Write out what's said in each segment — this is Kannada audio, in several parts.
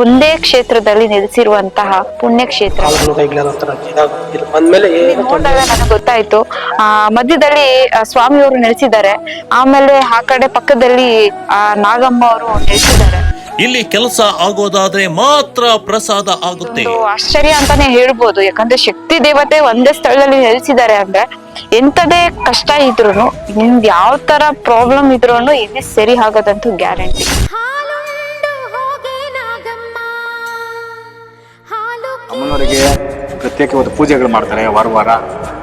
ಒಂದೇ ಕ್ಷೇತ್ರದಲ್ಲಿ ನೆಲೆಸಿರುವಂತಹ ಪುಣ್ಯಕ್ಷೇತ್ರ. ನೋಡಿದಾಗ ನನಗೆ ಗೊತ್ತಾಯ್ತು. ಆ ಮಧ್ಯದಲ್ಲಿ ಸ್ವಾಮಿಯವರು ನೆಲೆಸಿದ್ದಾರೆ. ಆಮೇಲೆ ಆ ಕಡೆ ಪಕ್ಕದಲ್ಲಿ ಆ ನಾಗಮ್ಮ ಅವರು ನೆಲೆಸಿದ್ದಾರೆ. ಇಲ್ಲಿ ಕೆಲಸ ಆಗೋದಾದ್ರೆ ಮಾತ್ರ ಪ್ರಸಾದ ಆಗುತ್ತೆ. ಆಶ್ಚರ್ಯ ಅಂತಾನೆ ಹೇಳ್ಬೋದು. ಯಾಕಂದ್ರೆ ಶಕ್ತಿ ದೇವತೆ ಒಂದೇ ಸ್ಥಳದಲ್ಲಿ ನೆಲೆಸಿದ್ದಾರೆ ಅಂದ್ರೆ ಎಂತದೇ ಕಷ್ಟ ಇದ್ರು ನಿಮ್ದು ಯಾವ ತರ ಪ್ರಾಬ್ಲಮ್ ಇದ್ರು ಇಲ್ಲಿ ಸರಿ ಆಗೋದಂತೂ ಗ್ಯಾರಂಟಿ ಅಮ್ಮನವರಿಗೆ ಪ್ರತ್ಯೇಕವಾದ ಪೂಜೆಗಳು ಮಾಡ್ತಾರೆ ವಾರ ವಾರ.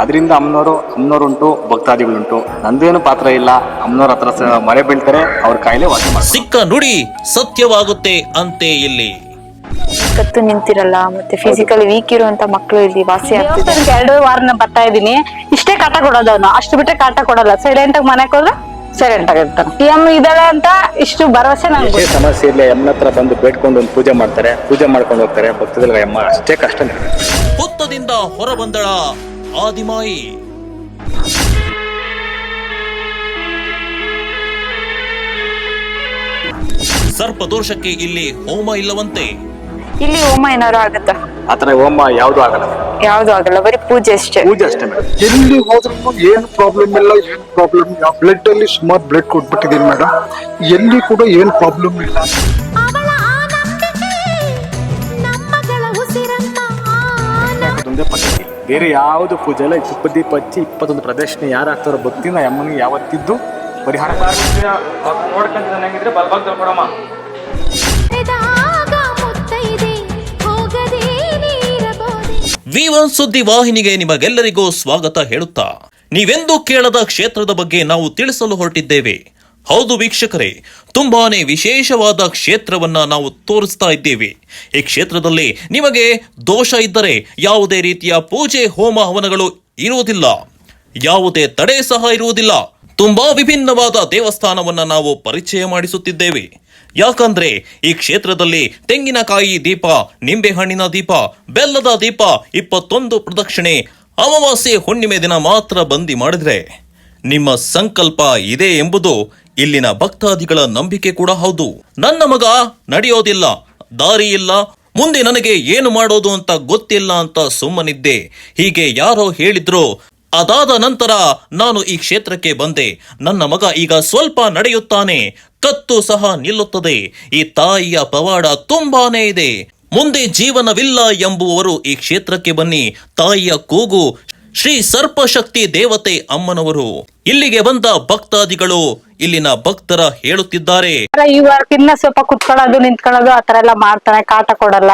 ಅದರಿಂದ ಅಮ್ಮನವರು ಅಮ್ಮನವರುಂಟು ಭಕ್ತಾದಿಗಳುಂಟು. ನಂದೇನು ಪಾತ್ರ ಇಲ್ಲ. ಅಮ್ಮನವ್ರ ಹತ್ರ ಮರೆ ಬೀಳ್ತಾರೆ ಅವ್ರ ಕಾಯಿಲೆ ವಾಸ ಮಾಡ್ತಾರೆ. ಸಿಕ್ಕ ನುಡಿ ಸತ್ಯವಾಗುತ್ತೆ ಅಂತೆ ಇಲ್ಲಿ. ಕತ್ತು ನಿಂತಿರಲ್ಲ ಮತ್ತೆ ಫಿಸಿಕಲಿ ವೀಕ್ ಇರುವಂತ ಮಕ್ಕಳು ಇಲ್ಲಿ ವಾಸಿ ಆಗ್ತಿದ್ದಾರೆ. ಎರಡು ವಾರನ ಬರ್ತಾ ಇದೀನಿ ಇಷ್ಟೇ ಕಾಟ ಕೊಡೋದು ಅವನು. ಅಷ್ಟು ಬಿಟ್ಟರೆ ಕಾಟ ಕೊಡಲ್ಲ. ಸೈಲೆಂಟ್ ಆಗಿ ಮನೆ ಹೋದ್ರೆ ಸೈಲೆಂಟ್ ಆಗಿರ್ತಾನೆ ಈ ಅಮ್ಮ ಇದ್ದಾಳೆ ಅಂತ ಇಷ್ಟು ಭರವಸೆ ನಾನು ಎಷ್ಟೇ ಸಮಸ್ಯೆ ಇರಲಿ ಅಮ್ಮನ ಹತ್ರ ಬಂದು ಬೇಡ್ಕೊಂಡು ಒಂದು ಪೂಜೆ ಮಾಡ್ತಾರೆ. ಪೂಜೆ ಮಾಡ್ಕೊಂಡು ಹೋಗ್ತಾರೆ. ಭಕ್ತದಲ್ಲಿ ಅಮ್ಮ ಅಷ್ಟೇ ಕಷ್ಟ ಹುತ್ತದಿಂದ ಹೊರಬಂದಳ ಆದಿಮಾಯಿ. ಸರ್ಪದೋಷಕ್ಕೆ ಇಲ್ಲಿ ಹೋಮ ಇಲ್ಲವಂತೆ. ಇಲ್ಲಿ ಹೋಮ ಏನಾದ್ರು ಆಗುತ್ತಾ? ಆ ಥರ ಹೋಮ ಯಾವುದು ಆಗಲ್ಲ. ಯಾವ್ದು ಆಗಲ್ಲ ಬರೀ ಪೂಜೆ ಅಷ್ಟೇ. ಪೂಜೆ ಅಷ್ಟೇ ಮೇಡಮ್ ಎಲ್ಲಿ ಹೋದ್ರೂ ಏನು ಪ್ರಾಬ್ಲಮ್ ಇಲ್ಲ ಏನು ಪ್ರಾಬ್ಲಮ್ ಇಲ್ಲ. ಬ್ಲಡ್ ಅಲ್ಲಿ ಸುಮಾರು ಬ್ಲಡ್ ಕೊಟ್ಬಿಟ್ಟಿದ್ದೀನಿ ಮೇಡಮ್ ಎಲ್ಲಿ ಕೂಡ ಏನು ಪ್ರಾಬ್ಲಮ್ ಇಲ್ಲ. ಅದೊಂದೇ ಪದ್ಧತಿ ಬೇರೆ ಯಾವುದು ಪೂಜೆ ಇಲ್ಲ. ತುಪ್ಪ ದೀಪ ಹಚ್ಚಿ ಇಪ್ಪತ್ತೊಂದು ಪ್ರದರ್ಶನ ಯಾರು ಆಗ್ತಾರೋ ಭಕ್ತಿನ ಅಮ್ಮನಿಗೆ ಯಾವತ್ತಿದ್ದು ಪರಿಹಾರ ನಡೆದಾಗ ವಿ ಒನ್ ಸುದ್ದಿ ವಾಹಿನಿಗೆ ನಿಮಗೆಲ್ಲರಿಗೂ ಸ್ವಾಗತ ಹೇಳುತ್ತಾ. ನೀವೆಂದು ಕೇಳದ ಕ್ಷೇತ್ರದ ಬಗ್ಗೆ ನಾವು ತಿಳಿಸಲು ಹೊರಟಿದ್ದೇವೆ. ಹೌದು ವೀಕ್ಷಕರೇ, ತುಂಬಾನೇ ವಿಶೇಷವಾದ ಕ್ಷೇತ್ರವನ್ನ ನಾವು ತೋರಿಸ್ತಾ ಇದ್ದೇವೆ. ಈ ಕ್ಷೇತ್ರದಲ್ಲಿ ನಿಮಗೆ ದೋಷ ಇದ್ದರೆ ಯಾವುದೇ ರೀತಿಯ ಪೂಜೆ, ಹೋಮ, ಹವನಗಳು ಇರುವುದಿಲ್ಲ. ಯಾವುದೇ ತಡೆ ಸಹ ಇರುವುದಿಲ್ಲ. ತುಂಬಾ ವಿಭಿನ್ನವಾದ ದೇವಸ್ಥಾನವನ್ನ ನಾವು ಪರಿಚಯ ಮಾಡಿಸುತ್ತಿದ್ದೇವೆ. ಯಾಕಂದ್ರೆ ಈ ಕ್ಷೇತ್ರದಲ್ಲಿ ತೆಂಗಿನಕಾಯಿ ದೀಪ, ನಿಂಬೆಹಣ್ಣಿನ ದೀಪ, ಬೆಲ್ಲದ ದೀಪ ಇಪ್ಪತ್ತೊಂದು ಪ್ರದಕ್ಷಿಣೆ ಅಮಾವಾಸ್ಯೆ ಹುಣ್ಣಿಮೆ ದಿನ ಮಾತ್ರ ಬಂದಿ ಮಾಡಿದ್ರೆ. ನಿಮ್ಮ ಸಂಕಲ್ಪ ಇದೆ ಎಂಬುದು ಇಲ್ಲಿನ ಭಕ್ತಾದಿಗಳ ನಂಬಿಕೆ ಕೂಡ ಹೌದು. ನನ್ನ ಮಗ ನಡೆಯೋದಿಲ್ಲ, ದಾರಿ ಇಲ್ಲ, ಮುಂದೆ ನನಗೆ ಏನು ಮಾಡೋದು ಅಂತ ಗೊತ್ತಿಲ್ಲ ಅಂತ ಸುಮ್ಮನಿದ್ದೆ. ಹೀಗೆ ಯಾರೋ ಹೇಳಿದ್ರು ಅದಾದ ನಂತರ ನಾನು ಈ ಕ್ಷೇತ್ರಕ್ಕೆ ಬಂದೆ. ನನ್ನ ಮಗ ಈಗ ಸ್ವಲ್ಪ ನಡೆಯುತ್ತಾನೆ. ಕತ್ತು ಸಹ ನಿಲ್ಲುತ್ತದೆ. ಈ ತಾಯಿಯ ಪವಾಡ ತುಂಬಾನೇ ಇದೆ. ಮುಂದೆ ಜೀವನವಿಲ್ಲ ಎಂಬುವರು ಈ ಕ್ಷೇತ್ರಕ್ಕೆ ಬನ್ನಿ. ತಾಯಿಯ ಕೂಗು ಶ್ರೀ ಸರ್ಪಶಕ್ತಿ ದೇವತೆ ಅಮ್ಮನವರು. ಇಲ್ಲಿಗೆ ಬಂದ ಭಕ್ತಾದಿಗಳು ಇಲ್ಲಿನ ಭಕ್ತರ ಹೇಳುತ್ತಿದ್ದಾರೆ. ಈ ವಾರಕ್ಕಿನ್ನ ಸ್ವಲ್ಪ ಕುತ್ಕೊಳ್ಳೋದು, ನಿಂತ್ಕೊಳ್ಳೋದು ಆತರ ಎಲ್ಲ ಮಾಡ್ತಾನೆ ಕಾಟ ಕೊಡಲ್ಲ.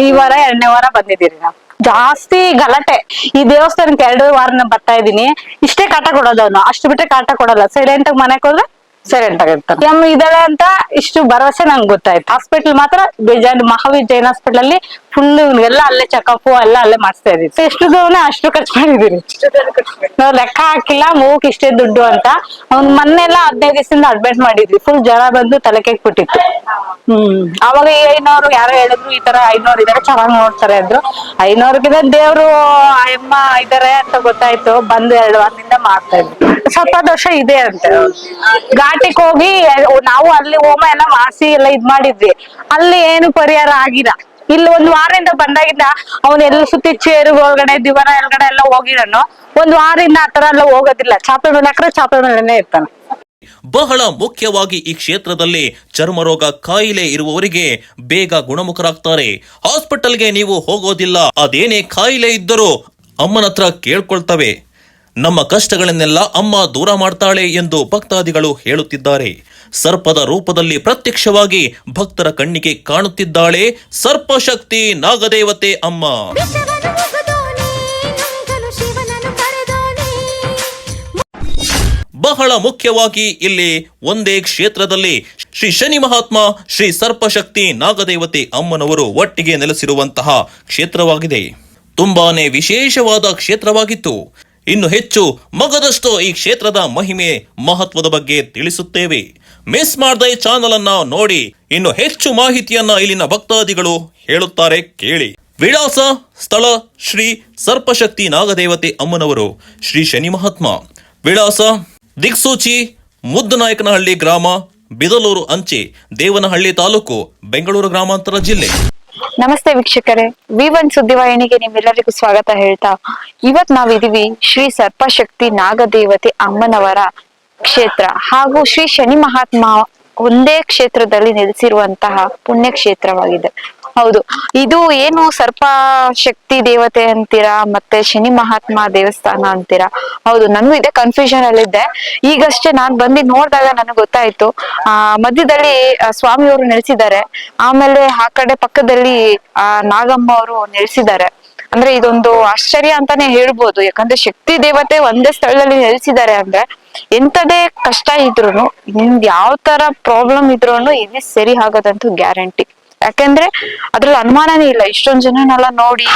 ಈ ವಾರ ಎರಡನೇ ವಾರ ಬಂದಿದ್ದೀರಿ ನಾವು. ಜಾಸ್ತಿ ಗಲಾಟೆ. ಈ ದೇವಸ್ಥಾನಕ್ಕೆ ಎರಡು ವಾರ ಬರ್ತಾ ಇದೀನಿ ಇಷ್ಟೇ ಕಾಟ ಕೊಡೋದು ಅವನು. ಅಷ್ಟು ಬಿಟ್ಟರೆ ಕಾಟ ಕೊಡಲ್ಲ. ಸೈಲೆಂಟ್ ಆಗಿ ಮನೆಗೆ ಹೋದ್ರೆ ಸೈಲೆಂಟ್ ಆಗಿರ್ತಾನೆ ಅಮ್ಮ ಇದ್ದಾಳೆ ಅಂತ ಇಷ್ಟು ಭರವಸೆ ನಂಗೆ ಗೊತ್ತಾಯ್ತು. ಹಾಸ್ಪಿಟಲ್ ಮಾತ್ರ ಬೇಜಾನ್ ಮಹಾವೀರ್ ಜೈನ್ ಹಾಸ್ಪಿಟಲ್ ಅಲ್ಲಿ ಫುಲ್ ಎಲ್ಲ ಅಲ್ಲೇ ಚೆಕಪ್ ಎಲ್ಲ ಅಲ್ಲೇ ಮಾಡಿಸ್ತಾ ಇದ್ದೀವಿ ಎಷ್ಟು ದೂರ ಅಷ್ಟು ಖರ್ಚು ಮಾಡಿದೀನಿ ನಾವು ಲೆಕ್ಕ ಹಾಕಿಲ್ಲ ಮೂಕ್ ಇಷ್ಟೇ ದುಡ್ಡು ಅಂತ. ಅವ್ನ್ ಮೊನ್ನೆಲ್ಲ ಹದಿನೈದು ದಿವಸದಿಂದ ಅಡ್ಮಿಟ್ ಮಾಡಿದ್ವಿ. ಫುಲ್ ಜ್ವರ ಬಂದು ತಲೆ ಬಿಟ್ಟಿತ್ತು ಹ್ಮ್. ಅವಾಗ ಈ ಐನೂರು ಯಾರೋ ಹೇಳಿದ್ರು ಈ ತರ ಐನೂರು ಇದಾರೆ ಚೆನ್ನಾಗಿ ನೋಡ್ತಾರೆ ಅಂದ್ರು. ಐನೋರ್ಗಿಂತ ದೇವ್ರು ಅಮ್ಮ ಇದಾರೆ ಅಂತ ಗೊತ್ತಾಯ್ತು. ಬಂದು ಎರಡು ವಾರದಿಂದ ಮಾಡ್ತಾ ಇದ್ವಿ ಸ್ವಲ್ಪ ದೋಷ ಇದೆ ಅಂತ. ಘಾಟಿಗೆ ಹೋಗಿ ನಾವು ಅಲ್ಲಿ ಹೋಮ ಎಲ್ಲ ಮಾಡಿಸಿ ಎಲ್ಲ ಇದ್ ಮಾಡಿದ್ವಿ. ಅಲ್ಲಿ ಏನು ಪರಿಹಾರ ಆಗಿಲ್ಲ. ಇಲ್ಲಿ ಒಂದ್ ವಾರದಿಂದ ಬಂದಾಗಿಂದ ಅವನ್ ಎಲ್ಲ ಸುತ್ತಿ ಚೇರು ಒಳಗಡೆ ದಿವಾರ ಒಳಗಡೆ ಎಲ್ಲ ಹೋಗಿರೋನು ಒಂದ್ ವಾರದಿಂದ ಆತರ ಎಲ್ಲ ಹೋಗೋದಿಲ್ಲ. ಚಾಪೆ ಮೇಲೆ ಹಾಕ್ರೆ ಚಾಪೆ ಮೇಲೆನೆ ಇರ್ತಾನೆ. ಬಹಳ ಮುಖ್ಯವಾಗಿ ಈ ಕ್ಷೇತ್ರದಲ್ಲಿ ಚರ್ಮರೋಗ ಕಾಯಿಲೆ ಇರುವವರಿಗೆ ಬೇಗ ಗುಣಮುಖರಾಗ್ತಾರೆ. ಹಾಸ್ಪಿಟಲ್ಗೆ ನೀವು ಹೋಗೋದಿಲ್ಲ, ಅದೇನೇ ಕಾಯಿಲೆ ಇದ್ದರೂ ಅಮ್ಮನ ಹತ್ರ ಕೇಳ್ಕೊಳ್ತವೆ. ನಮ್ಮ ಕಷ್ಟಗಳನ್ನೆಲ್ಲ ಅಮ್ಮ ದೂರ ಮಾಡ್ತಾಳೆ ಎಂದು ಭಕ್ತಾದಿಗಳು ಹೇಳುತ್ತಿದ್ದಾರೆ. ಸರ್ಪದ ರೂಪದಲ್ಲಿ ಪ್ರತ್ಯಕ್ಷವಾಗಿ ಭಕ್ತರ ಕಣ್ಣಿಗೆ ಕಾಣುತ್ತಿದ್ದಾಳೆ. ಸರ್ಪಶಕ್ತಿ ನಾಗದೇವತೆ ಅಮ್ಮ. ಬಹಳ ಮುಖ್ಯವಾಗಿ ಇಲ್ಲಿ ಒಂದೇ ಕ್ಷೇತ್ರದಲ್ಲಿ ಶ್ರೀ ಶನಿ ಮಹಾತ್ಮ, ಶ್ರೀ ಸರ್ಪಶಕ್ತಿ ನಾಗದೇವತೆ ಅಮ್ಮನವರು ಒಟ್ಟಿಗೆ ನೆಲೆಸಿರುವಂತಹ ಕ್ಷೇತ್ರವಾಗಿದೆ. ತುಂಬಾನೇ ವಿಶೇಷವಾದ ಕ್ಷೇತ್ರವಾಗಿತ್ತು. ಇನ್ನು ಹೆಚ್ಚು ಮಗದಷ್ಟು ಈ ಕ್ಷೇತ್ರದ ಮಹಿಮೆ ಮಹತ್ವದ ಬಗ್ಗೆ ತಿಳಿಸುತ್ತೇವೆ. ಮಿಸ್ ಮಾಡದ ಚಾನಲ್ ಅನ್ನ ನೋಡಿ, ಇನ್ನು ಹೆಚ್ಚು ಮಾಹಿತಿಯನ್ನ ಇಲ್ಲಿನ ಭಕ್ತಾದಿಗಳು ಹೇಳುತ್ತಾರೆ ಕೇಳಿ. ವಿಳಾಸ ಸ್ಥಳ ಶ್ರೀ ಸರ್ಪಶಕ್ತಿ ನಾಗದೇವತೆ ಅಮ್ಮನವರು, ಶ್ರೀ ಶನಿ ಮಹಾತ್ಮ. ವಿಳಾಸ ದಿಕ್ಸೂಚಿ ಮುದ್ದನಾಯಕನಹಳ್ಳಿ ಗ್ರಾಮ, ಬಿದಲೂರು ಅಂಚೆ, ದೇವನಹಳ್ಳಿ ತಾಲೂಕು, ಬೆಂಗಳೂರು ಗ್ರಾಮಾಂತರ ಜಿಲ್ಲೆ. ನಮಸ್ತೆ ವೀಕ್ಷಕರೇ. ವಿ ಒನ್ ಸುದ್ದಿವಾಹಿನಿಗೆ ನಿಮ್ಮೆಲ್ಲರಿಗೂ ಸ್ವಾಗತ ಹೇಳ್ತಾ. ಇವತ್ ನಾವಿದೀವಿ ಶ್ರೀ ಸರ್ಪಶಕ್ತಿ ನಾಗದೇವತೆ ಅಮ್ಮನವರ ಕ್ಷೇತ್ರ ಹಾಗೂ ಶ್ರೀ ಶನಿ ಮಹಾತ್ಮ ಒಂದೇ ಕ್ಷೇತ್ರದಲ್ಲಿ ನೆಲೆಸಿರುವಂತಹ ಪುಣ್ಯ ಕ್ಷೇತ್ರವಾಗಿದೆ ಹೌದು. ಇದು ಏನು ಸರ್ಪ ಶಕ್ತಿ ದೇವತೆ ಅಂತೀರಾ, ಮತ್ತೆ ಶನಿ ಮಹಾತ್ಮ ದೇವಸ್ಥಾನ ಅಂತೀರಾ? ಹೌದು, ನನಗೂ ಇದೆ ಕನ್ಫ್ಯೂಷನ್ ಅಲ್ಲಿ ಇದ್ದೆ ಈಗಷ್ಟೇ ನಾನ್ ಬಂದು ನೋಡಿದಾಗ ನನಗೆ ಗೊತ್ತಾಯ್ತು. ಆ, ಮಧ್ಯದಲ್ಲಿ ಸ್ವಾಮಿ ಸ್ವಾಮಿಯವರು ನೆಲೆಸಿದ್ದಾರೆ. ಆಮೇಲೆ ಆ ಕಡೆ ಪಕ್ಕದಲ್ಲಿ, ಆ, ನಾಗಮ್ಮ ಅವರು ನೆಲೆಸಿದ್ದಾರೆ. ಅಂದ್ರೆ ಇದೊಂದು ಆಶ್ಚರ್ಯ ಅಂತಾನೆ ಹೇಳ್ಬೋದು. ಯಾಕಂದ್ರೆ ಶಕ್ತಿ ದೇವತೆ ಒಂದೇ ಸ್ಥಳದಲ್ಲಿ ನೆಲೆಸಿದ್ದಾರೆ ಅಂದ್ರೆ ಎಂತದೇ ಕಷ್ಟ ಇದ್ರೂನು ನಿಮ್ದು ಯಾವ ತರ ಪ್ರಾಬ್ಲಮ್ ಇದ್ರೂನು ಇದು ಸರಿ ಆಗೋದಂತೂ ಗ್ಯಾರಂಟಿ. ಯಾಕಂದ್ರೆ ಅದ್ರಲ್ಲಿ ಅನುಮಾನನೇ ಇಲ್ಲ. ಇಷ್ಟೊಂದ್ ಜನನೆಲ್ಲ ನೋಡಿ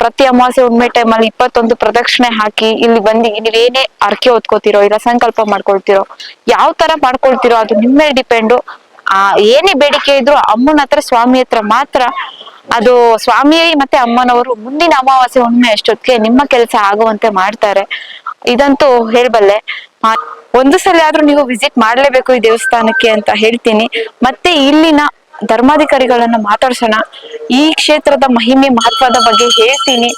ಪ್ರತಿ ಅಮಾವಾಸ್ಯೆ ಹುಣ್ಮೆ ಟೈಮಲ್ಲಿ ಇಪ್ಪತ್ತೊಂದು ಪ್ರದಕ್ಷಿಣೆ ಹಾಕಿ ಇಲ್ಲಿ ಬಂದು ನೀವೇನೇ ಅರ್ಕೆ ಹೊತ್ಕೋತಿರೋ ಇಲ್ಲ ಸಂಕಲ್ಪ ಮಾಡ್ಕೊಳ್ತಿರೋ, ಯಾವ ತರ ಮಾಡ್ಕೊಳ್ತಿರೋ ಅದು ನಿಮ್ಮ ಮೇಲೆ ಡಿಪೆಂಡು. ಆ, ಏನೇ ಬೇಡಿಕೆ ಇದ್ರು ಅಮ್ಮನ ಹತ್ರ, ಸ್ವಾಮಿ ಹತ್ರ ಮಾತ್ರ ಅದು ಸ್ವಾಮಿ ಮತ್ತೆ ಅಮ್ಮನವರು ಮುಂದಿನ ಅಮಾವಾಸ್ಯೆ ಹುಣ್ಣಿಮೆ ಅಷ್ಟೊತ್ತಿಗೆ ನಿಮ್ಮ ಕೆಲಸ ಆಗುವಂತೆ ಮಾಡ್ತಾರೆ. ಇದಂತೂ ಹೇಳ್ಬಲ್ಲೆ ಒಂದು ಸಲ ಆದ್ರೂ ನೀವು ವಿಸಿಟ್ ಮಾಡ್ಲೇಬೇಕು ಈ ದೇವಸ್ಥಾನಕ್ಕೆ ಅಂತ ಹೇಳ್ತೀನಿ. ಮತ್ತೆ ಇಲ್ಲಿನ ಧರ್ಮಾಧಿಕಾರಿಗಳನ್ನ ಮಾತಾಡ್ಸೋಣ. ಈ ಕ್ಷೇತ್ರದ ಮಹಿಮೆ ಮಹತ್ವದ ಬಗ್ಗೆ ಹೇಳ್ತೀನಿ.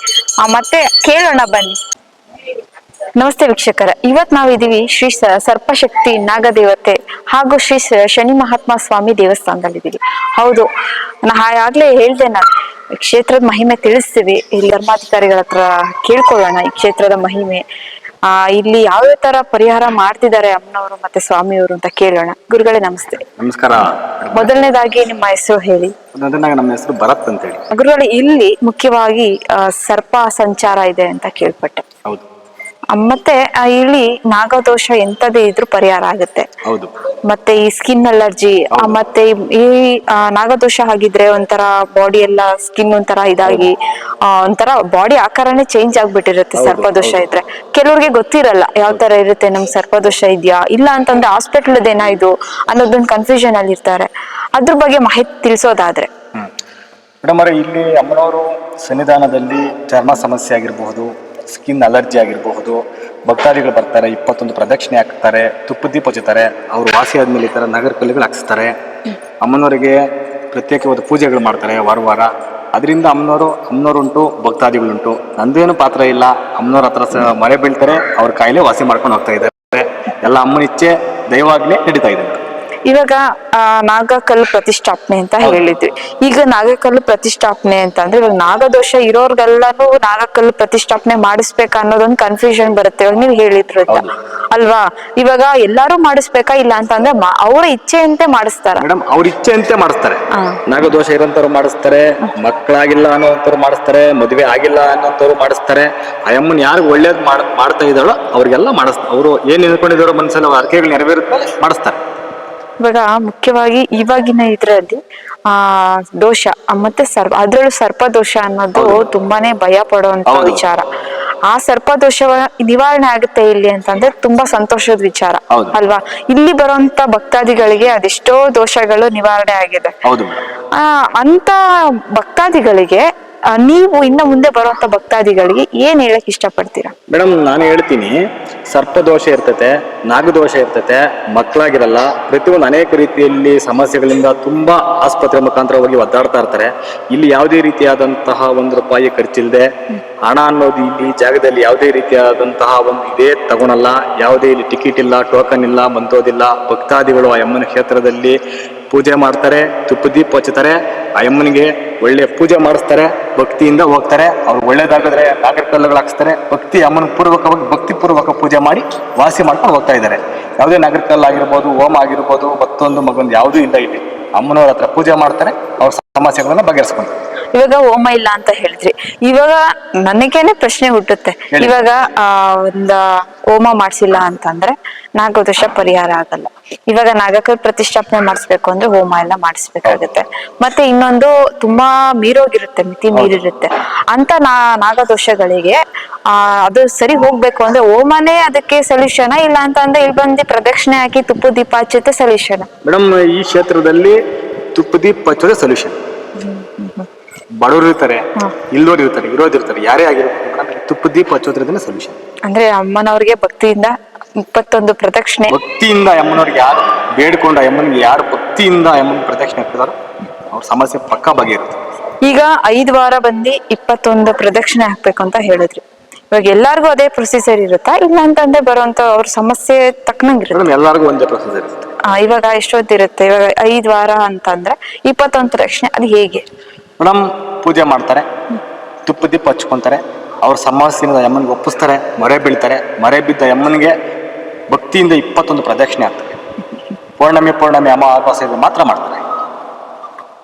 ಮತ್ತೆ ಕೇಳೋಣ ಬನ್ನಿ. ನಮಸ್ತೆ ವೀಕ್ಷಕರ. ಇವತ್ ನಾವಿದೀವಿ ಶ್ರೀ ಸರ್ಪಶಕ್ತಿ ನಾಗದೇವತೆ ಹಾಗೂ ಶ್ರೀ ಶನಿ ಮಹಾತ್ಮ ಸ್ವಾಮಿ ದೇವಸ್ಥಾನದಲ್ಲಿದ್ದೀವಿ. ಹೌದು, ನಾ ಆಗ್ಲೇ ಹೇಳ್ದೆ ನಾ ಕ್ಷೇತ್ರದ ಮಹಿಮೆ ತಿಳಿಸ್ತೀವಿ. ಇಲ್ಲಿ ಧರ್ಮಾಧಿಕಾರಿಗಳ ಹತ್ರ ಕೇಳ್ಕೊಳ್ಳೋಣ ಈ ಕ್ಷೇತ್ರದ ಮಹಿಮೆ. ಆ ಇಲ್ಲಿ ಯಾವ ಯಾವ ತರ ಪರಿಹಾರ ಮಾಡ್ತಿದ್ದಾರೆ ಅಮ್ಮನವರು ಮತ್ತೆ ಸ್ವಾಮಿಯವರು ಅಂತ ಕೇಳೋಣ. ಗುರುಗಳೇ ನಮಸ್ತೆ. ನಮಸ್ಕಾರ. ಮೊದಲನೇದಾಗಿ ನಿಮ್ಮ ಹೆಸರು ಹೇಳಿ. ನಮ್ಮ ಹೆಸರು ಭರತ್ ಅಂತೇಳಿ. ಗುರುಗಳೇ ಇಲ್ಲಿ ಮುಖ್ಯವಾಗಿ ಸರ್ಪ ಸಂಚಾರ ಇದೆ ಅಂತ ಕೇಳ್ಪಟ್ಟೆ. ಹೌದು. ಮತ್ತೆ ಆ, ಇಲ್ಲಿ ನಾಗದೋಷ ಎಂತದೇ ಇದ್ರೂ ಪರಿಹಾರ ಆಗುತ್ತೆ. ಹೌದು. ಮತ್ತೆ ಈ ಸ್ಕಿನ್ ಅಲರ್ಜಿ ಮತ್ತೆ ಈ- ಆ, ನಾಗದೋಷ ಆಗಿದ್ರೆ ಒಂಥರ ಬಾಡಿ ಎಲ್ಲ ಸ್ಕಿನ್ ಒಂಥರ ಇದಾಗಿ ಆ, ಒಂಥರ ಬಾಡಿ ಆಕಾರನೇ ಚೇಂಜ್ ಆಗ್ಬಿಟ್ಟಿರುತ್ತೆ ಸರ್ಪದೋಷ ಇದ್ರೆ. ಕೆಲವ್ರಿಗೆ ಗೊತ್ತಿರಲ್ಲ ಯಾವ ತರ ಇರುತ್ತೆ ನಮ್ ಸರ್ಪದೋಷ ಇದೆಯಾ ಇಲ್ಲ ಅಂತಂದ್ರೆ ಹಾಸ್ಪಿಟಲ್ ಏನಾ ಇದು ಅನ್ನೋದೊಂದು ಕನ್ಫ್ಯೂಷನ್ ಅಲ್ಲಿ ಇರ್ತಾರೆ. ಅದ್ರ ಬಗ್ಗೆ ಮಾಹಿತಿ ತಿಳಿಸೋದಾದ್ರೆ. ಮೇಡಮ್ ಅವರೇ ಇಲ್ಲಿ ಅಮ್ಮನವರು ಸನ್ನಿಧಾನದಲ್ಲಿ ಚರ್ಮ ಸಮಸ್ಯೆ ಆಗಿರಬಹುದು ಸ್ಕಿನ್ ಅಲರ್ಜಿ ಆಗಿರಬಹುದು ಭಕ್ತಾದಿಗಳು ಬರ್ತಾರೆ, ಇಪ್ಪತ್ತೊಂದು ಪ್ರದಕ್ಷಿಣೆ ಹಾಕ್ತಾರೆ, ತುಪ್ಪ ದೀಪ ಹಚ್ಚುತ್ತಾರೆ ಅವರು ವಾಸಿ ಆದ್ಮೇಲೆ ಈ ಥರ ನಗರ ಕಲ್ಲುಗಳು ಹಾಕ್ಸ್ತಾರೆ. ಅಮ್ಮನವರಿಗೆ ಪ್ರತ್ಯೇಕವಾದ ಪೂಜೆಗಳು ಮಾಡ್ತಾರೆ ವಾರ ವಾರ. ಅದರಿಂದ ಅಮ್ಮನವರು, ಅಮ್ಮನವರುಂಟು ಭಕ್ತಾದಿಗಳುಂಟು ನಂದೇನು ಪಾತ್ರ ಇಲ್ಲ, ಅಮ್ಮನವ್ರ ಹತ್ರ ಸಹ ಮಳೆ ಬೀಳ್ತಾರೆ, ಅವ್ರ ಕಾಯಿಲೆ ವಾಸಿ ಮಾಡ್ಕೊಂಡು ಹೋಗ್ತಾ ಇದ್ದಾರೆ. ಎಲ್ಲ ಅಮ್ಮನ ಇಚ್ಛೆ ದೈವಾಗ್ಲೇ ನಡೀತಾ ಇದೆ ಇವಾಗ ನಾಗಕಲ್ಲು ಪ್ರತಿಷ್ಠಾಪನೆ ಅಂತ ಹೇಳಿದ್ವಿ. ಈಗ ನಾಗಕಲ್ಲು ಪ್ರತಿಷ್ಠಾಪನೆ ಅಂತ ಅಂದ್ರೆ ಇವಾಗ ನಾಗದೋಷ ಇರೋರ್ಗೆಲ್ಲಾನು ನಾಗಕಲ್ಲು ಪ್ರತಿಷ್ಠಾಪನೆ ಮಾಡಿಸ್ಬೇಕ ಅನ್ನೋದೊಂದು ಕನ್ಫ್ಯೂಷನ್ ಬರುತ್ತೆ. ಇವಾಗ ನೀವು ಹೇಳಿದ್ರು ಅಂತ. ಅಲ್ವಾ? ಇವಾಗ ಎಲ್ಲಾರು ಮಾಡಿಸ್ಬೇಕಾ ಇಲ್ಲ ಅಂತಂದ್ರೆ ಅವರ ಅವ್ರ ಇಚ್ಛೆಯಂತೆ ಮಾಡಿಸ್ತಾರ. ಮೇಡಮ್ ಅವ್ರ ಇಚ್ಛೆಯಂತೆ ಮಾಡಿಸ್ತಾರೆ. ನಾಗದೋಷ ಇರೋಂಥವ್ರು ಮಾಡಿಸ್ತಾರೆ ಮಕ್ಕಳಾಗಿಲ್ಲ ಅನ್ನೋಂಥವ್ರು ಮಾಡಿಸ್ತಾರೆ ಮದುವೆ ಆಗಿಲ್ಲ ಅನ್ನೋಂಥವ್ರು ಮಾಡಿಸ್ತಾರೆ. ಆ ಅಮ್ಮನ್ ಯಾರು ಒಳ್ಳೇದ್ ಮಾಡ್ ಮಾಡ್ತಾ ಇದ್ದಾಳೋ ಅವ್ರಿಗೆಲ್ಲ ಮಾಡಿಸ್ತಾರೆ ಅವರು ಏನ್ ನಿಂತ್ಕೊಂಡಿದ್ದಾರೋ ಮನಸ್ಸಲ್ಲಿ ಅವ್ರ ಅರ್ಕೆಗಳು ನೆರವೇರುತ್ತೆ ಮಾಡಿಸ್ತಾರೆ. ಇವಾಗ ಮುಖ್ಯವಾಗಿ ಇವಾಗಿನ ಇದ್ರಲ್ಲಿ ಆ ದೋಷ ಮತ್ತೆ ಸರ್ಪ ಅದ್ರಲ್ಲೂ ಸರ್ಪದೋಷ ಅನ್ನೋದು ತುಂಬಾನೇ ಭಯ ಪಡುವಂತ ವಿಚಾರ. ಆ ಸರ್ಪ ದೋಷ ನಿವಾರಣೆ ಆಗುತ್ತೆ ಇಲ್ಲಿ ಅಂತಂದ್ರೆ ತುಂಬಾ ಸಂತೋಷದ ವಿಚಾರ. ಅಲ್ವಾ? ಇಲ್ಲಿ ಬರುವಂತ ಭಕ್ತಾದಿಗಳಿಗೆ ಅದೆಷ್ಟೋ ದೋಷಗಳು ನಿವಾರಣೆ ಆಗಿದೆ. ಆ ಅಂತ ಭಕ್ತಾದಿಗಳಿಗೆ ನೀವು ಇನ್ನ ಮುಂದೆ ಬರುವಂತ ಭಕ್ತಾದಿಗಳಿಗೆ ಏನ್ ಹೇಳಕ್ ಇಷ್ಟಪಡ್ತೀರಾ? ಮೇಡಮ್ ನಾನು ಹೇಳ್ತೀನಿ, ಸರ್ಪ ದೋಷ ಇರ್ತತೆ ನಾಗದೋಷ ಇರ್ತತೆ, ಮಕ್ಕಳಾಗಿರಲ್ಲ, ಪ್ರತಿಯೊಂದು ಅನೇಕ ರೀತಿಯಲ್ಲಿ ಸಮಸ್ಯೆಗಳಿಂದ ತುಂಬಾ ಆಸ್ಪತ್ರೆ ಮುಖಾಂತರ ಹೋಗಿ ಒದ್ದಾಡ್ತಾ ಇರ್ತಾರೆ. ಇಲ್ಲಿ ಯಾವುದೇ ರೀತಿಯಾದಂತಹ ಒಂದು ರೂಪಾಯಿ ಖರ್ಚಿಲ್ಲದೆ ಹಣ ಅನ್ನೋದು ಇಲ್ಲಿ ಜಾಗದಲ್ಲಿ ಯಾವುದೇ ರೀತಿಯಾದಂತಹ ಒಂದು ಇದೇ ತಗೊಳಲ್ಲ, ಯಾವುದೇ ಇಲ್ಲಿ ಟಿಕೆಟ್ ಇಲ್ಲ ಟೋಕನ್ ಇಲ್ಲ, ಬಂದೋದಿಲ್ಲ, ಭಕ್ತಾದಿಗಳು ಆ ಯಮ್ಮನ ಕ್ಷೇತ್ರದಲ್ಲಿ ಪೂಜೆ ಮಾಡ್ತಾರೆ, ತುಪ್ಪ ದೀಪ ಹಚ್ಚುತ್ತಾರೆ ಆ ಅಮ್ಮನಿಗೆ ಒಳ್ಳೆ ಪೂಜೆ ಮಾಡಿಸ್ತಾರೆ, ಭಕ್ತಿಯಿಂದ ಹೋಗ್ತಾರೆ. ಅವ್ರು ಒಳ್ಳೇದಾಗಿದ್ರೆ ನಾಗರ ಕಲ್ಲುಗಳು ಹಾಕ್ಸ್ತಾರೆ. ಭಕ್ತಿ ಅಮ್ಮನ ಪೂರ್ವಕವಾಗಿ ಭಕ್ತಿ ಪೂರ್ವಕ ಪೂಜೆ ಮಾಡಿ ವಾಸಿ ಮಾಡ್ಕೊಂಡು ಹೋಗ್ತಾ ಇದ್ದಾರೆ. ಯಾವುದೇ ನಾಗರ ಕಲ್ಲು ಆಗಿರ್ಬೋದು, ಹೋಮ ಆಗಿರ್ಬೋದು, ಮತ್ತೊಂದು ಮಗೊಂದು ಯಾವುದೂ ಇಲ್ಲ ಇಲ್ಲಿ. ಅಮ್ಮನವ್ರ ಹತ್ರ ಪೂಜೆ ಮಾಡ್ತಾರೆ, ಅವ್ರ ಸಮಸ್ಯೆಗಳನ್ನ ಬಗೆಹರಿಸ್ಕೊಂತಾರೆ ಇವಾಗ ಹೋಮ ಇಲ್ಲ ಅಂತ ಹೇಳಿದ್ರಿ. ಇವಾಗ ನನಗೇನೆ ಪ್ರಶ್ನೆ ಹುಟ್ಟುತ್ತೆ. ಇವಾಗ ಆ ಒಂದ ಹೋಮ ಮಾಡ್ಸಿಲ್ಲ ಅಂತಂದ್ರೆ ನಾಗದೋಷ ಪರಿಹಾರ ಆಗಲ್ಲ. ಇವಾಗ ನಾಗಕ ಪ್ರತಿಷ್ಠಾಪನೆ ಮಾಡಿಸ್ಬೇಕು ಅಂದ್ರೆ ಹೋಮ ಎಲ್ಲ ಮಾಡಿಸ್ಬೇಕಾಗತ್ತೆ. ಮತ್ತೆ ಇನ್ನೊಂದು ತುಂಬಾ ಮೀರೋಗಿರುತ್ತೆ ಮಿತಿ ಮೀರಿರುತ್ತೆ. ಅಂತ ನಾ ನಾಗದೋಷಗಳಿಗೆ ಆ ಅದು ಸರಿ ಹೋಗ್ಬೇಕು ಅಂದ್ರೆ ಹೋಮನೇ ಅದಕ್ಕೆ ಸೊಲ್ಯೂಷನ್ ಇಲ್ಲ ಅಂತಂದ್ರೆ ಇಲ್ಲಿ ಬಂದು ಪ್ರದಕ್ಷಿಣೆ ಹಾಕಿ ತುಪ್ಪ ದೀಪ ಹಚ್ಚುತ್ತೆ ಸೊಲ್ಯೂಷನ್ ಮೇಡಮ್ ಈ ಕ್ಷೇತ್ರದಲ್ಲಿ ತುಪ್ಪ ದೀಪ ಹಚ್ಚೋದೇ ಸೊಲ್ಯೂಷನ್ ಬಡವರು ಇರ್ತಾರೆ ಇಲ್ಲೋರು ಇರ್ತಾರೆ ಇರೋದಿರ್ತಾರೆ ಇರ್ತಾರೆ ಯಾರೇ ಮೇಡಮ್ ತುಪ್ಪ ದೀಪ ಹಚ್ಚೋದ್ರಿಂದ ಸೊಲ್ಯೂಷನ್ ಅಂದ್ರೆ ಅಮ್ಮನವ್ರಿಗೆ ಭಕ್ತಿಯಿಂದ ಇಪ್ಪತ್ತೊಂದು ಪ್ರದಕ್ಷಿಣೆ. ಭಕ್ತಿಯಿಂದ ಅಮ್ಮನವ್ರಿಗೆ ಯಾರು ಬೇಡ್ಕೊಂಡ ಅಮ್ಮನಿಗೆ ಯಾರು ಭಕ್ತಿಯಿಂದ ಅಮ್ಮನ ಪ್ರದಕ್ಷಿಣೆ ಹಾಕ್ತಾರೋ ಅವ್ರ ಸಮಸ್ಯೆ ಪಕ್ಕ ಬಗೆಯಿರುತ್ತೆ ಈಗ ಐದ್ ವಾರ ಬಂದು ಇಪ್ಪತ್ತೊಂದು ಪ್ರದಕ್ಷಿಣೆ ಹಾಕ್ಬೇಕು ಅಂತ ಹೇಳಿದ್ರಿ. ಇವಾಗ ಎಲ್ಲಾರ್ಗು ಅದೇ ಪ್ರೊಸೀಜರ್ ಇರುತ್ತಾ? ಇಲ್ಲ ಅಂತಂದ್ರೆ ಬರುವಂತ ಅವ್ರ ಸಮಸ್ಯೆ ತಕ್ಕನಂಗಿರುತ್ತೆ ಮೇಡಮ್ ಎಲ್ಲರಿಗೂ ಒಂದೇ ಪ್ರೊಸೀಜರ್ ಇರುತ್ತೆ. ಆ, ಇವಾಗ ಎಷ್ಟೊತ್ತಿರುತ್ತೆ? ಇವಾಗ ಐದ್ ವಾರ ಅಂತಂದ್ರೆ ಇಪ್ಪತ್ತೊಂದು ಪ್ರದಕ್ಷಿಣೆ ಅದು ಹೇಗೆ? ಮೇಡಮ್ ಪೂಜೆ ಮಾಡ್ತಾರೆ. ತುಪ್ಪ ದೀಪ ಹಚ್ಕೊತಾರೆ. ಅವ್ರ ಸಮಾಸಿನ ಯಮ್ಮನಿಗೆ ಒಪ್ಪಿಸ್ತಾರೆ. ಮರೆ ಬೀಳ್ತಾರೆ. ಮರೆ ಬಿದ್ದ ಯಮ್ಮನಿಗೆ ಭಕ್ತಿಯಿಂದ ಇಪ್ಪತ್ತೊಂದು ಪ್ರದಕ್ಷಿಣೆ ಆಗ್ತದೆ. ಪೌರ್ಣಮಿ ಪೌರ್ಣಮಿ ಅಮಾವಾಸ್ಯೆ ಮಾತ್ರ ಮಾಡ್ತಾರೆ.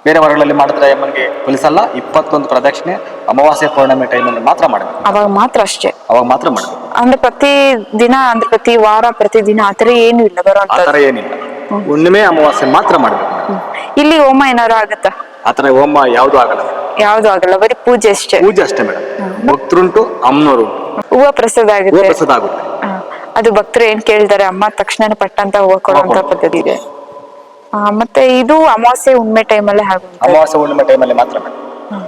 ಬೇರೆ ವಾರಗಳಲ್ಲಿ ಮಾಡಿದ್ರೆ ಯಮ್ಮನಿಗೆ ಫಲಿಸಲ್ಲ. ಇಪ್ಪತ್ತೊಂದು ಪ್ರದಕ್ಷಿಣೆ ಅಮಾವಾಸ್ಯ ಪೌರ್ಣಮಿ ಟೈಮಲ್ಲಿ ಮಾತ್ರ ಮಾಡಬೇಕು. ಅವಾಗ ಮಾತ್ರ ಅಷ್ಟೇ. ಅವಾಗ ಮಾತ್ರ ಮಾಡಬೇಕು. ಅಂದ್ರೆ ಪ್ರತಿ ದಿನ ಅಂದ್ರೆ ಪ್ರತಿ ವಾರ ಪ್ರತಿ ದಿನ ಆತರ ಏನು ಇಲ್ಲ ಬರೋ ಆತರ ಏನಿಲ್ಲ. ಹುಣ್ಣಿಮೆ ಅಮಾವಾಸ್ಯೆ ಮಾತ್ರ ಮಾಡಬೇಕು. ಇಲ್ಲಿ ಹೋಮ ಏನಾದ್ರು ಆಗತ್ತಾ? ಆ ಥರ ಹೋಮ ಯಾವ್ದು ಆಗಲ್ಲ ಯಾವ್ದು ಆಗಲ್ಲ ಬರೀ ಪೂಜೆ ಅಷ್ಟೇ. ಪೂಜೆ ಅಷ್ಟೇ ಮೇಡಮ್. ಭಕ್ತರುಂಟು ಅಮ್ಮನವರು. ಹೂವ ಪ್ರಸಾದ ಆಗುತ್ತೆ. ಪ್ರಸಾದ ಆಗುತ್ತೆ. ಅದು ಭಕ್ತರು ಏನ್ ಕೇಳ್ತಾರೆ ಅಮ್ಮ ತಕ್ಷಣ ಪಟ್ಟಂತ ಹೂವ ಕೊಡುವಂತ ಪದ್ಧತಿ ಇದೆ ಆ, ಮತ್ತೆ ಇದು ಅಮಾವಾಸ್ಯೆ ಹುಣ್ಮೆ ಟೈಮಲ್ಲೇ ಆಗುತ್ತೆ. ಅಮಾವಾಸ್ಯ ಹುಣ್ಣಿಮೆ ಟೈಮಲ್ಲಿ ಮಾತ್ರ ಮೇಡಮ್.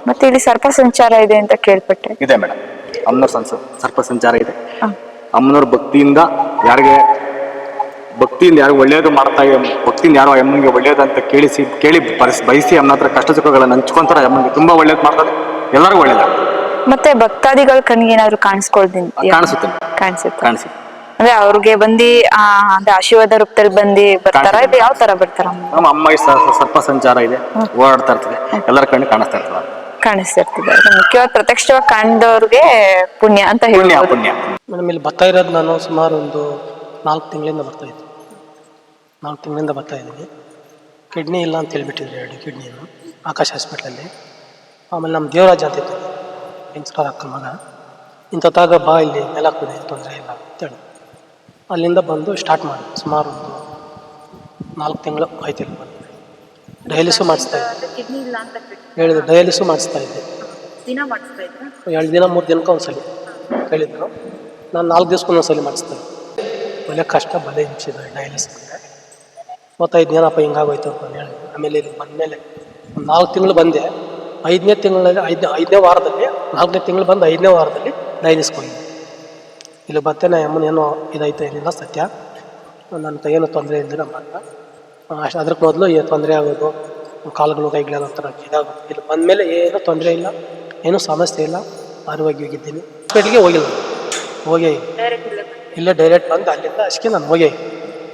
ಮತ್ತೆ ಇಲ್ಲಿ ಸರ್ಪ ಸಂಚಾರ ಇದೆ ಅಂತ ಕೇಳ್ಪಟ್ಟೆ. ಇದೆ ಮೇಡಮ್. ಅಮ್ಮನವ್ರ ಸಂಸ ಸರ್ಪ ಸಂಚಾರ ಇದೆ. ಅಮ್ಮನವ್ರ ಭಕ್ತಿಯಿಂದ ಯಾರಿಗೆ ಭಕ್ತಿಯಿಂದ ಯಾರು ಒಳ್ಳೇದು ಮಾಡ್ತಾ ಇದೆ ಭಕ್ತಿಯಿಂದ ಯಾರೋ ಅಮ್ಮನಿಗೆ ಒಳ್ಳೇದು ಅಂತ ಕೇಳಿಸಿ ಕೇಳಿ ಬಯಸಿ ಬಯಸಿ ಅಮ್ಮನ ಹತ್ರ ಕಷ್ಟ ಸುಖಗಳನ್ನ ಹಂಚ್ಕೊಂತಾರೆ. ಅಮ್ಮನಿಗೆ ತುಂಬಾ ಒಳ್ಳೇದು ಮಾಡ್ತಾರೆ. ಎಲ್ಲರಿಗೂ ಒಳ್ಳೇದಾಗುತ್ತೆ ಮತ್ತೆ ಭಕ್ತಾದಿಗಳ ಕಣ್ಣಿಗೆ ಏನಾದ್ರು ಕಾಣಿಸ್ಕೊಳ್ತೀನಿ. ಕಾಣಿಸುತ್ತೆ. ಕಾಣಿಸುತ್ತೆ. ಕಾಣಿಸುತ್ತೆ. ಅಂದ್ರೆ ಅವ್ರಿಗೆ ಬಂದಿ ಆ ಅಂದ್ರೆ ಆಶೀರ್ವಾದ ರೂಪದಲ್ಲಿ ಬಂದಿ ಬರ್ತಾರ? ಇದು ಯಾವ ತರ ಬರ್ತಾರ ನಮ್ಮ ಅಮ್ಮ ಸರ್ಪ ಸಂಚಾರ ಇದೆ. ಓಡಾಡ್ತಾ ಇರ್ತದೆ. ಎಲ್ಲರ ಕಣ್ಣು ಕಾಣಿಸ್ತಾ ಇರ್ತದೆ. ಕಾಣಿಸ್ತಿರ್ತದೆ ಇರ್ತದೆ. ಮುಖ್ಯವಾಗಿ ಪ್ರತ್ಯಕ್ಷವಾಗಿ ಕಾಣ್ದವ್ರಿಗೆ ಪುಣ್ಯ ಅಂತ ಹೇಳಿ ಪುಣ್ಯ. ಮೇಡಮ್ ಇಲ್ಲಿ ಬರ್ತಾ ಇರೋದು ನಾನು ಸುಮಾರು ಒಂದು ನಾಲ್ಕು ತಿಂಗಳಿಂದ ಬರ್ತಾ ಇದ್ದೆ ನಾಲ್ಕು ತಿಂಗಳಿಂದ ಬರ್ತಾ ಇದ್ದೀವಿ ಕಿಡ್ನಿ ಇಲ್ಲ ಅಂತ ಹೇಳಿಬಿಟ್ಟಿದ್ರು ಎರಡು ಕಿಡ್ನಿನು ಆಕಾಶ್ ಹಾಸ್ಪಿಟ್ಲಲ್ಲಿ. ಆಮೇಲೆ ನಮ್ಮ ದೇವರಾಜ ಅಂತ ಇತ್ತು ಇನ್ಸ್ಟಾರ್ ಅಕ್ಕನ ಮಗ. ಇಂಥತ್ತಾಗ ಬಾ ಇಲ್ಲಿ ನೆಲಕ್ಕಿದೆ ತೊಂದರೆ ಇಲ್ಲ ಅಂತೇಳಿ ಅಲ್ಲಿಂದ ಬಂದು ಸ್ಟಾರ್ಟ್ ಮಾಡಿ ಸುಮಾರು ಒಂದು ನಾಲ್ಕು ತಿಂಗಳು ಆಯ್ತು ಇಲ್ಲಿ ಬಂದು. ಡಯಾಲಿಸು ಮಾಡಿಸ್ತಾ ಇದ್ದೆ. ಹೇಳಿದ್ರು ಡಯಾಲಿಸು ಮಾಡಿಸ್ತಾ ಇದ್ದೆ. ಎರಡು ದಿನ ಮೂರು ದಿನಕ್ಕೆ ಒಂದ್ಸಲಿ ಹೇಳಿದ್ರು ನಾನು ನಾಲ್ಕು ದಿವ್ಸಕ್ಕೆ ಒಂದೊಂದ್ಸಲಿ ಮಾಡಿಸ್ತಾ ಇದ್ದೆ. ಒಳ್ಳೆ ಕಷ್ಟ ಬಲೆ ಹಿಂಸಿದ ಡಯಾಲಿಸ್ ಮೂವತ್ತೈದು ಏನಪ್ಪ ಹಿಂಗಾಗೋಯ್ತು ಅಂತ ಹೇಳಿ. ಆಮೇಲೆ ಇಲ್ಲಿ ಬಂದಮೇಲೆ ಒಂದು ನಾಲ್ಕು ತಿಂಗಳು ಬಂದೆ. ಐದನೇ ತಿಂಗಳಲ್ಲಿ ಐದನೇ ಐದನೇ ವಾರದಲ್ಲಿ ನಾಲ್ಕನೇ ತಿಂಗಳು ಬಂದು ಐದನೇ ವಾರದಲ್ಲಿ ಡೈನಿಸ್ಕೊಂಡಿದ್ದೆ ಇಲ್ಲಿ ಬರ್ತೇನೆ ಅಮ್ಮನ ಏನೋ ಇದೈತೆ ಏನಿಲ್ಲ ಸತ್ಯ. ನನ್ನ ಕೈಯೇನು ತೊಂದರೆ ಇಲ್ಲ ನಮ್ಮ ಅಷ್ಟು ಅದಕ್ಕೆ ಮೊದಲು ಏನು ತೊಂದರೆ ಆಗೋದು ಕಾಲುಗಳು ಕೈಗಳೆಲ್ಲ ಒಂಥರ ಇದಾಗುತ್ತೆ ಇಲ್ಲಿ ಬಂದಮೇಲೆ ಏನೂ ತೊಂದರೆ ಇಲ್ಲ ಏನೂ ಸಮಸ್ಯೆ ಇಲ್ಲ. ಆರೋಗ್ಯವಾಗಿದ್ದೀನಿ ಹಾಸ್ಪಿಟ್ಲಿಗೆ ಹೋಗಿಲ್ಲ ಹೋಗೇ ಇಲ್ಲ. ಇಲ್ಲೇ. ಡೈರೆಕ್ಟ್ ಬಂದು ಅಲ್ಲಿಂದ ಅಷ್ಟಕ್ಕೆ ನಾನು ಹೋಗೇ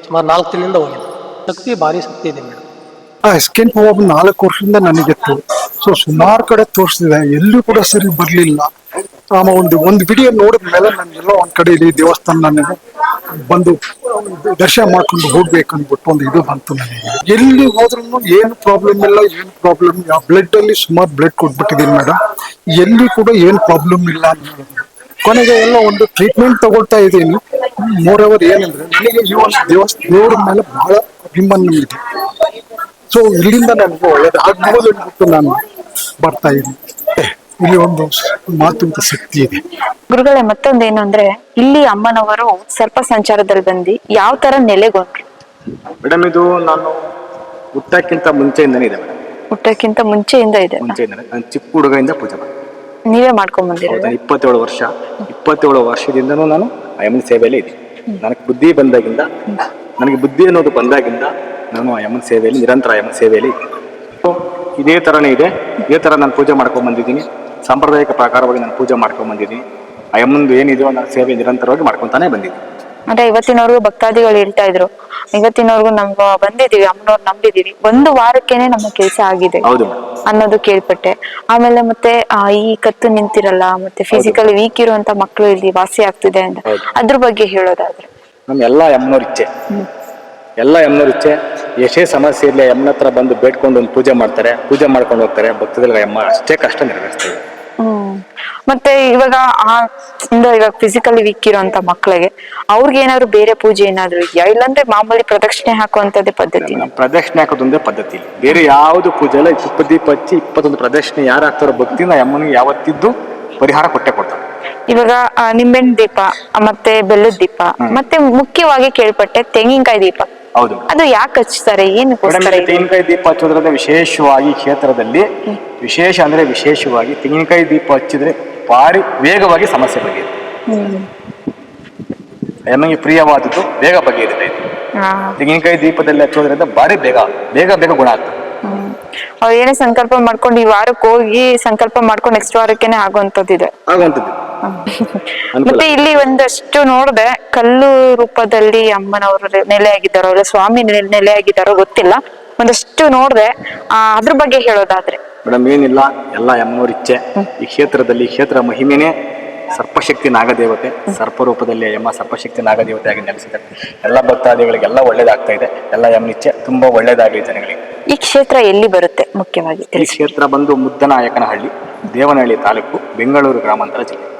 ಸುಮಾರು ನಾಲ್ಕು ತಿಂಗಳಿಂದ ಹೋಗಿಲ್ಲ. ಶಕ್ತಿ ಭಾರಿ ಶಕ್ತಿ ಇದೆ ಮೇಡಮ್. ಆ ಸ್ಕಿನ್ ಪ್ರಾಬ್ಲಮ್ ನಾಲ್ಕು ವರ್ಷದಿಂದ ನನಗಿತ್ತು ಸೊ ಸುಮಾರು ಕಡೆ ತೋರಿಸಿದೆ. ಎಲ್ಲೂ ಕೂಡ ಸರಿ ಬರಲಿಲ್ಲ. ಆಮ, ಒಂದು ಒಂದು ವಿಡಿಯೋ ನೋಡಿದ ಮೇಲೆ ಎಲ್ಲೋ ಒಂದ್ ಕಡೆ ಇಲ್ಲಿ ದೇವಸ್ಥಾನ ನನಗೆ ಬಂದು ದರ್ಶನ ಮಾಡ್ಕೊಂಡು ಹೋಗ್ಬೇಕು ಒಂದು ಇದು ಬಂತು ನನಗೆ. ಎಲ್ಲಿ ಹೋದ್ರೂ ಏನು ಪ್ರಾಬ್ಲಮ್ ಇಲ್ಲ, ಏನು ಪ್ರಾಬ್ಲಮ್ ಬ್ಲಡ್ ಅಲ್ಲಿ ಸುಮಾರು ಬ್ಲಡ್ ಕೊಟ್ಬಿಟ್ಟಿದ್ದೀನಿ ಮೇಡಮ್ ಎಲ್ಲಿ ಕೂಡ ಏನು ಪ್ರಾಬ್ಲಮ್ ಇಲ್ಲ ಅಂತ. ಕೊನೆಗೆ ಎಲ್ಲ ಒಂದು ಟ್ರೀಟ್ಮೆಂಟ್ ತಗೊಳ್ತಾ ಇದ್ದೀನಿ. ಮೋರ್ ಓವರ್ ಏನಂದ್ರೆ ನನಗೆ ಈ ಒಂದು ದೇವಸ್ಥಾನ ದೇವ್ರ ಮೇಲೆ ಬಹಳ ಅಭಿಮಾನ ಇದೆ. ಸೊ ಇಲ್ಲಿಂದ ನನಗೆ ಒಳ್ಳೇದಾಗ್ಬೋದು ಅಂದ್ಬಿಟ್ಟು ನಾನು ಬರ್ತಾ ಇದ್ದೀನಿ. ಇಲ್ಲಿ ಒಂದು ಮಾತು ಶಕ್ತಿ ಇದೆ. ಗುರುಗಳೇ ಮತ್ತೊಂದೇನು ಅಂದ್ರೆ ಇಲ್ಲಿ ಅಮ್ಮನವರು ಸರ್ಪ ಸಂಚಾರದಲ್ಲಿ ಬಂದು ಯಾವ ತರ ನೆಲೆಗೊಂಡ್ರು? ಮೇಡಮ್ ಇದು ನಾನು ಹುಟ್ಟಕ್ಕಿಂತ ಮುಂಚೆಯಿಂದನೇ ಇದೆ ಮೇಡಮ್ ಹುಟ್ಟಕ್ಕಿಂತ ಮುಂಚೆಯಿಂದ ಇದೆ ಮುಂಚೆಯಿಂದ ನಾನು ಚಿಕ್ಕ ಹುಡುಗರಿಂದ ಪೂಜೆ ಮಾಡ್ತೀನಿ. ನೀವೇ ಮಾಡ್ಕೊಂಡ್ ಬಂದಿರೋದು? ಇಪ್ಪತ್ತೇಳು ವರ್ಷ. ಇಪ್ಪತ್ತೇಳು ವರ್ಷದಿಂದನೂ ನಾನು ಅಯ್ಯಮ್ಮನ ಸೇವೆಯಲ್ಲಿ ಇದ್ದೀನಿ. ನನಗೆ ಬುದ್ಧಿ ಬಂದಾಗಿಂದ ನನಗೆ ಬುದ್ಧಿ ಅನ್ನೋದು ಬಂದಾಗಿಂದ ನಾನು ಅಯ್ಯಮ್ಮನ ಸೇವೆಯಲ್ಲಿ ನಿರಂತರ ಅಯ್ಯಮ್ಮನ ಸೇವೆಯಲ್ಲಿ ಇದೇ ಥರನೇ ಇದೆ. ಇದೇ ಥರ ನಾನು ಪೂಜೆ ಮಾಡ್ಕೊಂಡು ಬಂದಿದ್ದೀನಿ. ಸಾಂಪ್ರದಾಯಿಕ ಪ್ರಕಾರವಾಗಿ ನಾನು ಪೂಜೆ ಮಾಡ್ಕೊಂಡು ಬಂದಿದ್ದೀನಿ. ಅಯ್ಯಮ್ಮಂದು ಏನಿದೆಯೋ ನಾನು ಸೇವೆ ನಿರಂತರವಾಗಿ ಮಾಡ್ಕೊತಾನೆ ಬಂದಿದ್ದೀನಿ. ಅಂದ್ರೆ ಇವತ್ತಿನವರೆಗೂ ಭಕ್ತಾದಿಗಳು ಹೇಳ್ತಾ ಇದ್ರು. ಇವತ್ತಿನವರೆಗೂ ನಮ್ಗ ಬಂದಿದೀವಿ ಅಮ್ಮನವ್ರು ನಂಬಿದೀವಿ. ಒಂದು ವಾರಕ್ಕೇನೆ ನಮ್ಮ ಕೆಲಸ ಆಗಿದೆ ಅನ್ನೋದು ಕೇಳ್ಪಟ್ಟೆ. ಆಮೇಲೆ ಮತ್ತೆ ಈ ಕತ್ತು ನಿಂತಿರಲ್ಲ ಮತ್ತೆ ಫಿಸಿಕಲಿ ವೀಕ್ ಇರುವಂತ ಮಕ್ಕಳು ಇಲ್ಲಿ ವಾಸಿ ಆಗ್ತಿದೆ ಅಂತ. ಅದ್ರ ಬಗ್ಗೆ ಹೇಳೋದಾದ್ರೆ. ನಮ್ ಎಲ್ಲ ಯಮ್ಮನವ್ರ ಇಚ್ಛೆ. ಎಲ್ಲ ಯಮ್ಮನವ್ರ ಇಚ್ಛೆ. ಎಷ್ಟೇ ಸಮಸ್ಯೆ ಇರಲಿ ಯಮ್ಮನ ಹತ್ರ ಬಂದು ಬೇಡ್ಕೊಂಡು ಒಂದು ಪೂಜೆ ಮಾಡ್ತಾರೆ. ಪೂಜೆ ಮಾಡ್ಕೊಂಡು ಹೋಗ್ತಾರೆ. ಭಕ್ತದಲ್ಲಿ ಯಮ್ಮ ಅಷ್ಟೇ ಕಷ್ಟ ನೆರವೇರಿಸ್ತಾರೆ ಮತ್ತೆ ಇವಾಗ ಆ ಅಂದ್ರೆ ಇವಾಗ ಫಿಸಿಕಲಿ ವೀಕ್ ಇರುವಂತ ಮಕ್ಕಳಿಗೆ ಅವ್ರಿಗೆ ಏನಾದ್ರು ಬೇರೆ ಪೂಜೆ ಏನಾದ್ರು ಇದೆಯಾ? ಇಲ್ಲಾಂದ್ರೆ ಮಾಮೂಲಿ ಪ್ರದಕ್ಷಿಣೆ ಹಾಕುವಂತದ್ದೇ ಪದ್ಧತಿ ಪ್ರದಕ್ಷಿಣೆ ಹಾಕೋದೊಂದೇ ಪದ್ಧತಿ ಬೇರೆ ಯಾವ್ದು ಪೂಜೆ ಇಲ್ಲ ದೀಪ ಹಚ್ಚಿ ಇಪ್ಪತ್ತೊಂದು ಪ್ರದಕ್ಷಿಣೆ ಯಾರು ಹಾಕ್ತಾರೋ ಭಕ್ತಿನ ಅಮ್ಮನಿಗೆ ಯಾವತ್ತಿದ್ದು ಪರಿಹಾರ ಕೊಟ್ಟೆ ಕೊಡ್ತಾರೆ. ಇವಾಗ ನಿಂಬೆಹಣ್ಣು ದೀಪ ಮತ್ತೆ ಬೆಲ್ಲದ ದೀಪ ಮತ್ತೆ ಮುಖ್ಯವಾಗಿ ಕೇಳ್ಪಟ್ಟೆ ತೆಂಗಿನಕಾಯಿ ದೀಪ. ಹೌದು. ಅದು ಯಾಕೆ ಹಚ್ತಾರೆ? ಏನು ಏನಕ್ಕೋಸ್ಕರ? ತೆಂಗಿನಕಾಯಿ ದೀಪ ಹಚ್ಚೋದ್ರಿಂದ ವಿಶೇಷವಾಗಿ ಕ್ಷೇತ್ರದಲ್ಲಿ ವಿಶೇಷ ಅಂದ್ರೆ ವಿಶೇಷವಾಗಿ ತೆಂಗಿನಕಾಯಿ ದೀಪ ಹಚ್ಚಿದ್ರೆ ಭಾರಿ ವೇಗವಾಗಿ ಸಮಸ್ಯೆ ಬಗೆಯುತ್ತೆ. ನಮಗೆ ಪ್ರಿಯವಾದದ್ದು ಬೇಗ ಹಾ. ತೆಂಗಿನಕಾಯಿ ದೀಪದಲ್ಲಿ ಹಚ್ಚೋದ್ರಿಂದ ಬಾರಿ ಬೇಗ ಬೇಗ ಬೇಗ ಗುಣ ಆಗ್ತದೆ. ಅವ್ರು ಏನೇ ಸಂಕಲ್ಪ ಮಾಡ್ಕೊಂಡು ಈ ವಾರಕ್ಕೆ ಹೋಗಿ ಸಂಕಲ್ಪ ಮಾಡ್ಕೊಂಡು ನೆಕ್ಸ್ಟ್ ವಾರಕ್ಕೆ ಆಗುವಂತದ್ದಿದೆ ಇದೆ ಅನುಕೂಲ. ಮತ್ತೆ ಇಲ್ಲಿ ಒಂದಷ್ಟು ನೋಡ್ದೆ ಕಲ್ಲು ರೂಪದಲ್ಲಿ ಅಮ್ಮನವರು ನೆಲೆ ಆಗಿದ್ದಾರೋ ಇಲ್ಲ ಸ್ವಾಮಿ ನೆಲೆ- ನೆಲೆ ಆಗಿದ್ದಾರೋ ಗೊತ್ತಿಲ್ಲ. ಒಂದಷ್ಟು ನೋಡ್ದೆ ಅದ್ರ ಬಗ್ಗೆ ಹೇಳೋದಾದ್ರೆ. ಮೇಡಮ್ ಏನಿಲ್ಲ ಎಲ್ಲ ಅಮ್ಮವ್ರ ಇಚ್ಛೆ. ಈ ಕ್ಷೇತ್ರದಲ್ಲಿ ಕ್ಷೇತ್ರ ಮಹಿಮೆನೇ ಸರ್ಪಶಕ್ತಿ ನಾಗದೇವತೆ. ಸರ್ಪ ರೂಪದಲ್ಲಿ ಯಮ್ಮ ಸರ್ಪಶಕ್ತಿ ನಾಗದೇವತೆ ಆಗಿ ನೆಲೆಸಿದ್ದಾರೆ. ಎಲ್ಲ ಭಕ್ತಾದಿಗಳಿಗೆಲ್ಲ ಒಳ್ಳೇದಾಗ್ತಾ ಇದೆ. ಎಲ್ಲ ಯಮ್ಮನ ಇಚ್ಛೆ ತುಂಬಾ ಒಳ್ಳೇದಾಗಲಿ ಜನಗಳಿಗೆ. ಈ ಕ್ಷೇತ್ರ ಎಲ್ಲಿ ಬರುತ್ತೆ ಮುಖ್ಯವಾಗಿ ಈ ಕ್ಷೇತ್ರ ಬಂದು ಮುದ್ದನಾಯಕನಹಳ್ಳಿ ದೇವನಹಳ್ಳಿ ತಾಲೂಕು ಬೆಂಗಳೂರು ಗ್ರಾಮಾಂತರ ಜಿಲ್ಲೆ.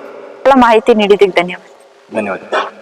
ಎಲ್ಲ ಮಾಹಿತಿ ನೀಡಿದ್ದಕ್ಕೆ ಧನ್ಯವಾದ. ಧನ್ಯವಾದ.